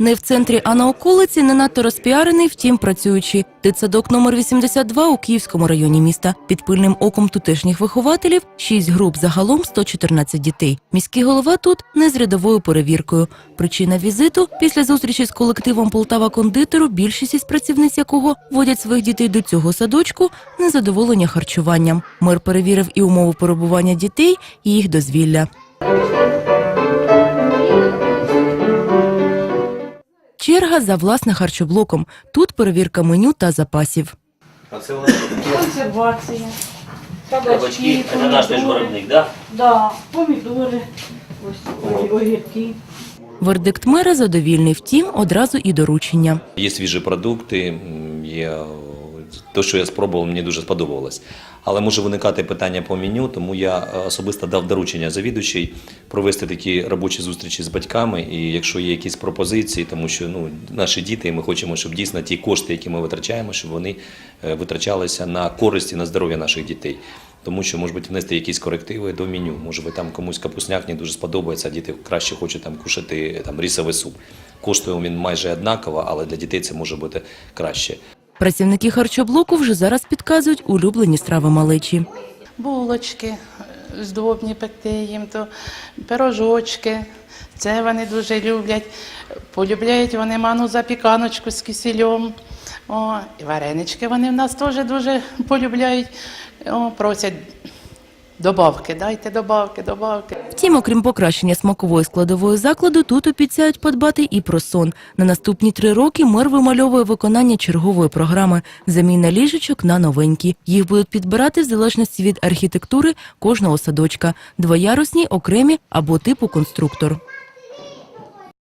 Не в центрі, а на околиці не надто розпіарений, втім працюючий. Дитсадок номер 82 у Київському районі міста. Під пильним оком тутешніх вихователів 6 груп, загалом 114 дітей. Міський голова тут не з рядовою перевіркою. Причина візиту після зустрічі з колективом Полтава кондитеру, більшість із працівниць якого водять своїх дітей до цього садочку, незадоволення харчуванням. Мер перевірив і умови перебування дітей, і їх дозвілля. Черга за власне харчоблоком. Тут перевірка меню та запасів. А це у нас Консервація, кабачки, кабачки, це наш теж помідори, виробник, да? да, помідори, ось огірки. Вердикт мера задовільний, втім, одразу і доручення. Є свіжі продукти, є те, що я спробував, мені дуже сподобалось. Але може виникати питання по меню, тому я е, особисто дав доручення завідувачій провести такі робочі зустрічі з батьками. І якщо є якісь пропозиції, тому що ну, наші діти, ми хочемо, щоб дійсно ті кошти, які ми витрачаємо, щоб вони е, витрачалися на користь і на здоров'я наших дітей. Тому що, може бути, внести якісь корективи до меню. Може би там комусь капусняк не дуже сподобається, а діти краще хочуть там кушати е, там рисовий суп. Коштує він майже однаково, але для дітей це може бути краще. Працівники харчоблоку вже зараз підказують улюблені страви малечі. булочки е, здобні пекти їм, то пирожочки. Це вони дуже люблять. Полюбляють вони ману запіканочку з кисельом. О, і варенички вони в нас теж дуже полюбляють. О, просять добавки, дайте добавки, добавки. Втім, окрім покращення смакової складової закладу, тут обіцяють подбати і про сон. На наступні три роки мер вимальовує виконання чергової програми заміна ліжечок на новенькі. Їх будуть підбирати в залежності від архітектури кожного садочка, двоярусні, окремі або типу конструктор.